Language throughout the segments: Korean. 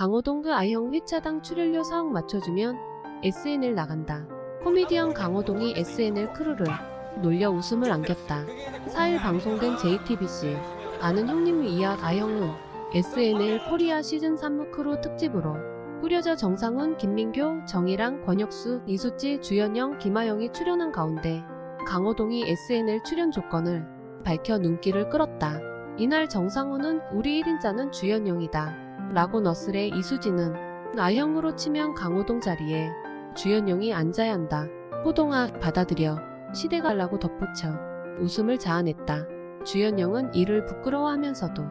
강호동 그 아이형 회차당 출연료 4억 맞춰주면 SNL 나간다. 코미디언 강호동이 SNL 크루를 놀려 웃음을 안겼다. 4일 방송된 JTBC 아는 형님 이약 아영은 SNL 코리아 시즌 3무 크루 특집으로 꾸려져 정상훈, 김민교, 정희랑, 권혁수, 이수지, 주연영, 김하영이 출연한 가운데 강호동이 SNL 출연 조건을 밝혀 눈길을 끌었다. 이날 정상훈은 우리 1인자는 주연영이다. 라고 너스레 이수지는 아형으로 치면 강호동 자리에 주연영이 앉아야 한다. 호동아 받아들여 시대가 라고 덧붙여 웃음을 자아냈다. 주연영은 이를 부끄러워하면서도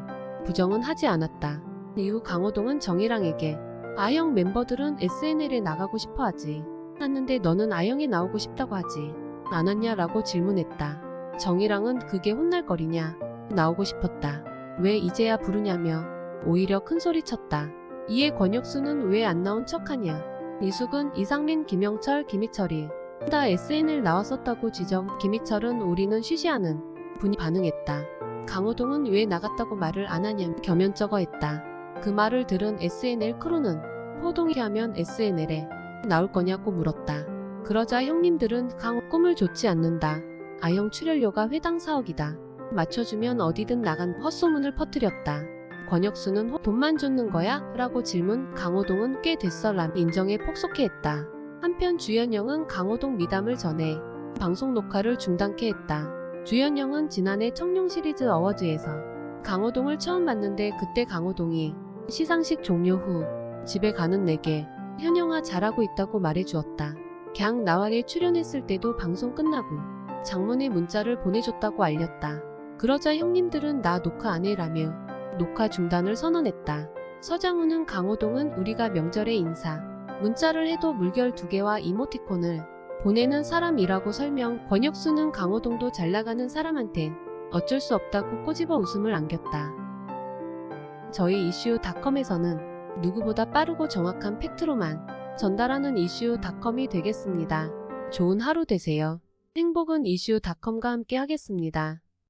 부정은 하지 않았다. 이후 강호동은 정희랑에게 아영 멤버들은 SNL에 나가고 싶어 하지. 않는데 너는 아영에 나오고 싶다고 하지. 않았냐 라고 질문했다. 정희랑은 그게 혼날 거리냐. 나오고 싶었다. 왜 이제야 부르냐며 오히려 큰 소리 쳤다. 이에 권혁수는 왜 안 나온 척하냐. 이숙은 이상민, 김영철, 김희철이 다 SNL 나왔었다고 지적. 김희철은 우리는 쉬쉬하는 분이 반응했다. 강호동은 왜 나갔다고 말을 안 하냐며 겸연쩍어했다. 그 말을 들은 SNL 크루는 호동이 하면 SNL에 나올 거냐고 물었다. 그러자 형님들은 강호 꿈을 좇지 않는다. 아형 출연료가 회당 4억이다. 맞춰주면 어디든 나간 헛소문을 퍼뜨렸다. 권혁수는 호- 돈만 줬는 거야? 라고 질문 강호동은 꽤 됐어 람 인정에 폭소케했다. 한편 주연영은 강호동 미담을 전해 방송 녹화를 중단케 했다. 주연영은 지난해 청룡 시리즈 어워즈에서 강호동을 처음 봤는데 그때 강호동이 시상식 종료 후 집에 가는 내게 현영아 잘하고 있다고 말해주었다. 갱 나와에 출연했을 때도 방송 끝나고 장문의 문자를 보내줬다고 알렸다. 그러자 형님들은 나 녹화 안 해라며 녹화 중단을 선언했다. 서장훈은 강호동은 우리가 명절에 인사, 문자를 해도 물결 두 개와 이모티콘을 보내는 사람이라고 설명, 권혁수는 강호동도 잘 나가는 사람한텐 어쩔 수 없다고 꼬집어 웃음을 안겼다. 저희 이슈 닷컴에서는 누구보다 빠르고 정확한 팩트로만 전달하는 이슈 닷컴이 되겠습니다. 좋은 하루 되세요. 행복은 이슈 닷컴과 함께 하겠습니다.